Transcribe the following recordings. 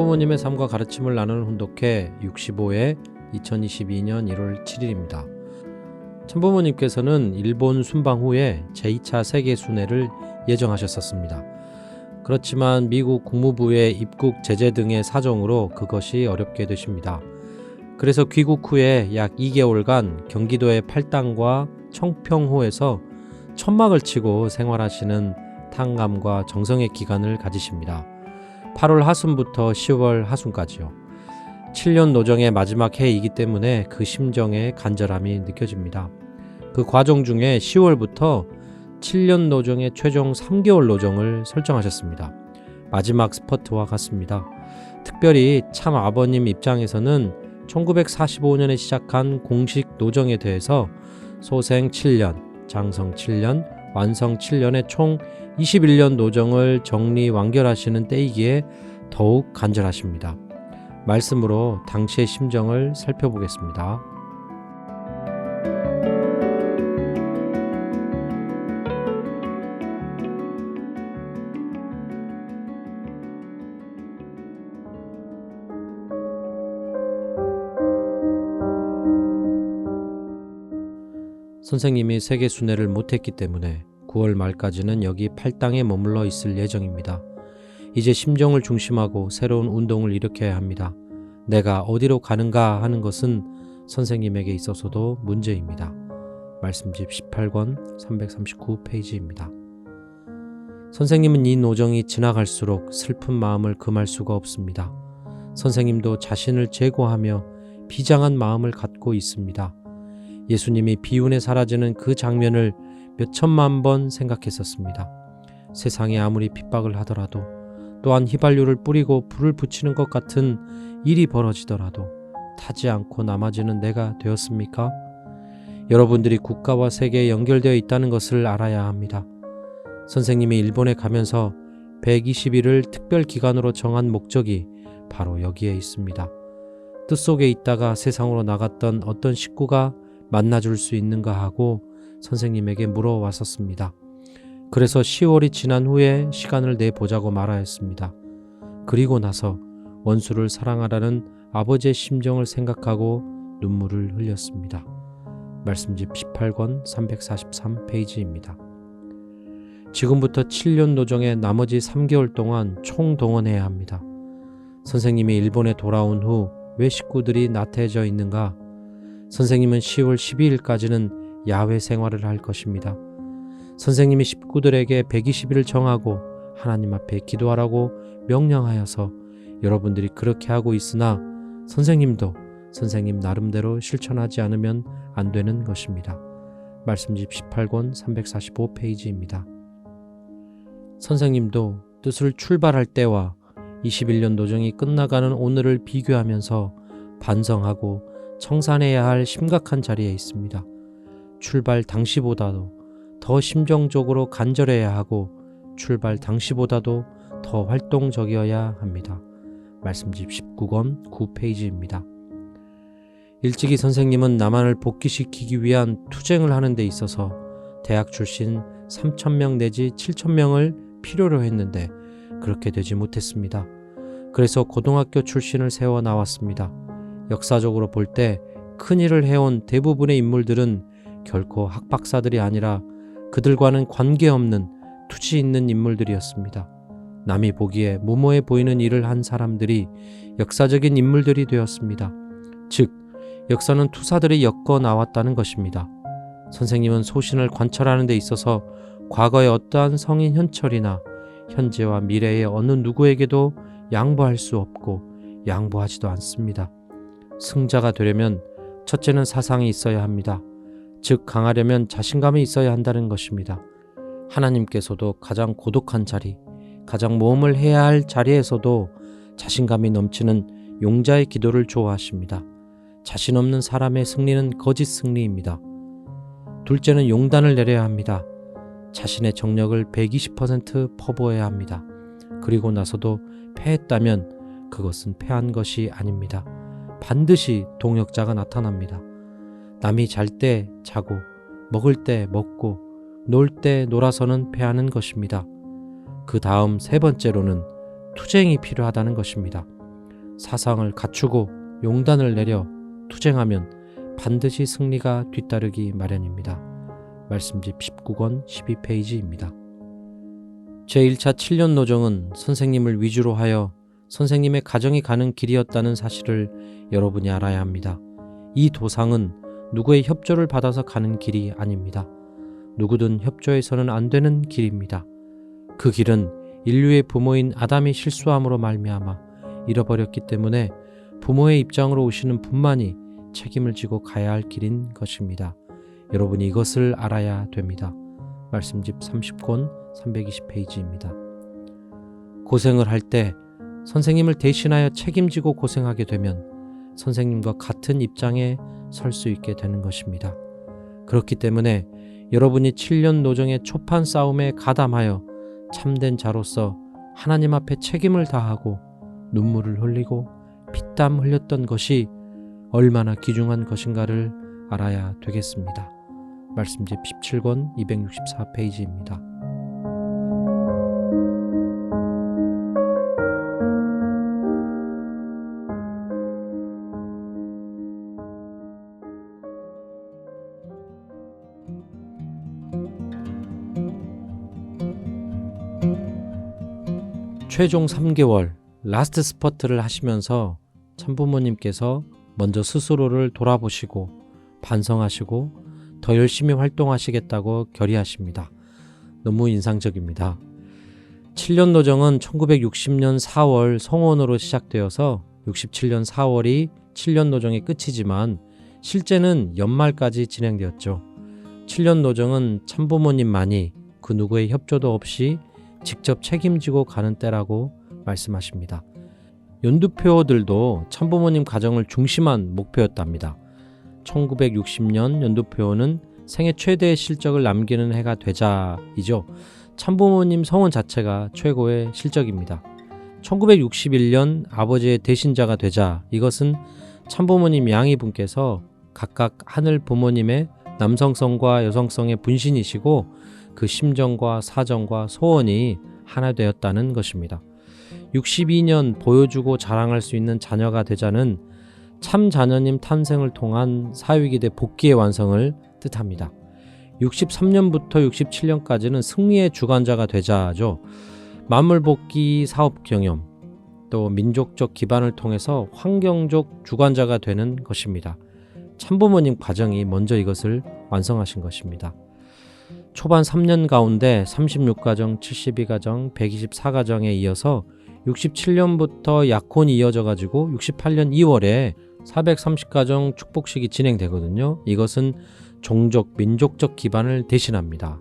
참부모님의 삶과 가르침을 나누는 훈독회 65회 2022년 1월 7일입니다. 참부모님께서는 일본 순방 후에 제2차 세계 순회를 예정하셨었습니다. 그렇지만 미국 국무부의 입국 제재 등의 사정으로 그것이 어렵게 되십니다. 그래서 귀국 후에 약 2개월간 경기도의 팔당과 청평호에서 천막을 치고 생활하시는 탕감과 정성의 기간을 가지십니다. 8월 하순부터 10월 하순까지요. 7년 노정의 마지막 해이기 때문에 그 심정의 간절함이 느껴집니다. 그 과정 중에 10월부터 7년 노정의 최종 3개월 노정을 설정하셨습니다. 마지막 스퍼트와 같습니다. 특별히 참 아버님 입장에서는 1945년에 시작한 공식 노정에 대해서 소생 7년, 장성 7년, 완성 7년의 총 21년 노정을 정리 완결하시는 때이기에 더욱 간절하십니다. 말씀으로 당시의 심정을 살펴보겠습니다. 선생님이 세계 순회를 못했기 때문에 9월 말까지는 여기 팔당에 머물러 있을 예정입니다. 이제 심정을 중심하고 새로운 운동을 일으켜야 합니다. 내가 어디로 가는가 하는 것은 선생님에게 있어서도 문제입니다. 말씀집 18권 339페이지입니다. 선생님은 이 노정이 지나갈수록 슬픈 마음을 금할 수가 없습니다. 선생님도 자신을 제고하며 비장한 마음을 갖고 있습니다. 예수님이 비운에 사라지는 그 장면을 몇 천만 번 생각했었습니다. 세상에 아무리 핍박을 하더라도 또한 휘발유를 뿌리고 불을 붙이는 것 같은 일이 벌어지더라도 타지 않고 남아지는 내가 되었습니까? 여러분들이 국가와 세계에 연결되어 있다는 것을 알아야 합니다. 선생님이 일본에 가면서 120일을 특별 기간으로 정한 목적이 바로 여기에 있습니다. 뜻 속에 있다가 세상으로 나갔던 어떤 식구가 만나줄 수 있는가 하고 선생님에게 물어왔었습니다. 그래서 10월이 지난 후에 시간을 내보자고 말하였습니다. 그리고 나서 원수를 사랑하라는 아버지의 심정을 생각하고 눈물을 흘렸습니다. 말씀집 18권 343페이지입니다. 지금부터 7년 노정의 나머지 3개월 동안 총동원해야 합니다. 선생님이 일본에 돌아온 후 왜 식구들이 나태해져 있는가? 선생님은 10월 12일까지는 야외 생활을 할 것입니다. 선생님이 식구들에게 120일을 정하고 하나님 앞에 기도하라고 명령하여서 여러분들이 그렇게 하고 있으나 선생님도 선생님 나름대로 실천하지 않으면 안 되는 것입니다. 말씀집 18권 345페이지입니다. 선생님도 뜻을 출발할 때와 21년 노정이 끝나가는 오늘을 비교하면서 반성하고 청산해야 할 심각한 자리에 있습니다. 출발 당시보다도 더 심정적으로 간절해야 하고 출발 당시보다도 더 활동적이어야 합니다. 말씀집 19권 9페이지입니다. 일찍이 선생님은 남한을 복귀시키기 위한 투쟁을 하는 데 있어서 대학 출신 3천명 내지 7천명을 필요로 했는데 그렇게 되지 못했습니다. 그래서 고등학교 출신을 세워 나왔습니다. 역사적으로 볼 때 큰일을 해온 대부분의 인물들은 결코 학박사들이 아니라 그들과는 관계없는 투지 있는 인물들이었습니다. 남이 보기에 무모해 보이는 일을 한 사람들이 역사적인 인물들이 되었습니다. 즉, 역사는 투사들이 엮어 나왔다는 것입니다. 선생님은 소신을 관철하는 데 있어서 과거의 어떠한 성인 현철이나 현재와 미래의 어느 누구에게도 양보할 수 없고 양보하지도 않습니다. 승자가 되려면 첫째는 사상이 있어야 합니다. 즉, 강하려면 자신감이 있어야 한다는 것입니다. 하나님께서도 가장 고독한 자리, 가장 모험을 해야 할 자리에서도 자신감이 넘치는 용자의 기도를 좋아하십니다. 자신 없는 사람의 승리는 거짓 승리입니다. 둘째는 용단을 내려야 합니다. 자신의 정력을 120% 퍼부어야 합니다. 그리고 나서도 패했다면 그것은 패한 것이 아닙니다. 반드시 동역자가 나타납니다. 남이 잘 때 자고, 먹을 때 먹고, 놀 때 놀아서는 패하는 것입니다. 그 다음 세 번째로는 투쟁이 필요하다는 것입니다. 사상을 갖추고 용단을 내려 투쟁하면 반드시 승리가 뒤따르기 마련입니다. 말씀집 19권 12페이지입니다. 제1차 7년 노정은 선생님을 위주로 하여 선생님의 가정이 가는 길이었다는 사실을 여러분이 알아야 합니다. 이 도상은 누구의 협조를 받아서 가는 길이 아닙니다. 누구든 협조해서는 안 되는 길입니다. 그 길은 인류의 부모인 아담이 실수함으로 말미암아 잃어버렸기 때문에 부모의 입장으로 오시는 분만이 책임을 지고 가야 할 길인 것입니다. 여러분이 이것을 알아야 됩니다. 말씀집 30권 320페이지입니다. 고생을 할 때 선생님을 대신하여 책임지고 고생하게 되면 선생님과 같은 입장에 설 수 있게 되는 것입니다. 그렇기 때문에 여러분이 7년 노정의 초판 싸움에 가담하여 참된 자로서 하나님 앞에 책임을 다하고 눈물을 흘리고 피땀 흘렸던 것이 얼마나 귀중한 것인가를 알아야 되겠습니다. 말씀집 17권 264페이지입니다. 최종 3개월 라스트 스퍼트를 하시면서 참부모님께서 먼저 스스로를 돌아보시고 반성하시고 더 열심히 활동하시겠다고 결의하십니다. 너무 인상적입니다. 7년 노정은 1960년 4월 성원으로 시작되어서 67년 4월이 7년 노정의 끝이지만 실제는 연말까지 진행되었죠. 7년 노정은 참부모님만이 그 누구의 협조도 없이 직접 책임지고 가는 때라고 말씀하십니다. 연두표들도 참부모님 가정을 중심한 목표였답니다. 1960년 연두표는 생애 최대의 실적을 남기는 해가 되자이죠. 참부모님 성원 자체가 최고의 실적입니다. 1961년 아버지의 대신자가 되자 이것은 참부모님 양이 분께서 각각 하늘 부모님의 남성성과 여성성의 분신이시고 그 심정과 사정과 소원이 하나 되었다는 것입니다. 62년 보여주고 자랑할 수 있는 자녀가 되자는 참 자녀님 탄생을 통한 사위기대 복귀의 완성을 뜻합니다. 63년부터 67년까지는 승리의 주관자가 되자죠. 만물 복귀 사업 경험, 또 민족적 기반을 통해서 환경적 주관자가 되는 것입니다. 참부모님 과정이 먼저 이것을 완성하신 것입니다. 초반 3년 가운데 36가정, 72가정, 124가정에 이어서 67년부터 약혼이 이어져 가지고 68년 2월에 430가정 축복식이 진행되거든요. 이것은 종족, 민족적 기반을 대신합니다.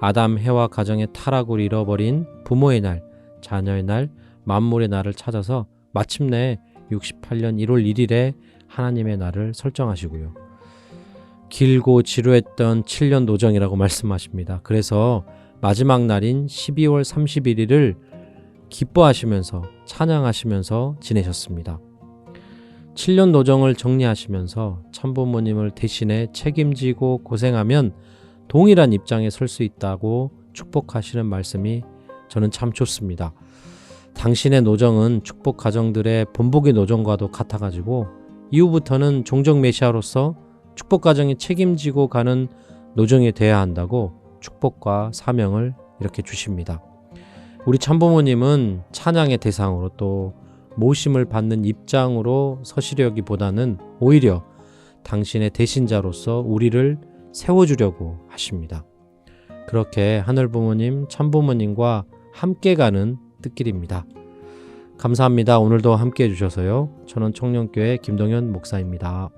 아담, 해와 가정의 타락을 잃어버린 부모의 날, 자녀의 날, 만물의 날을 찾아서 마침내 68년 1월 1일에 하나님의 날을 설정하시고요. 길고 지루했던 7년 노정이라고 말씀하십니다. 그래서 마지막 날인 12월 31일을 기뻐하시면서 찬양하시면서 지내셨습니다. 7년 노정을 정리하시면서 참부모님을 대신해 책임지고 고생하면 동일한 입장에 설 수 있다고 축복하시는 말씀이 저는 참 좋습니다. 당신의 노정은 축복 가정들의 본보기 노정과도 같아가지고 이후부터는 종족 메시아로서 축복 가정이 책임지고 가는 노정이 돼야 한다고 축복과 사명을 이렇게 주십니다. 우리 참부모님은 찬양의 대상으로 또 모심을 받는 입장으로 서시려기보다는 오히려 당신의 대신자로서 우리를 세워주려고 하십니다. 그렇게 하늘 부모님, 참부모님과 함께 가는 뜻길입니다. 감사합니다. 오늘도 함께 해주셔서요. 저는 청년교회 김동현 목사입니다.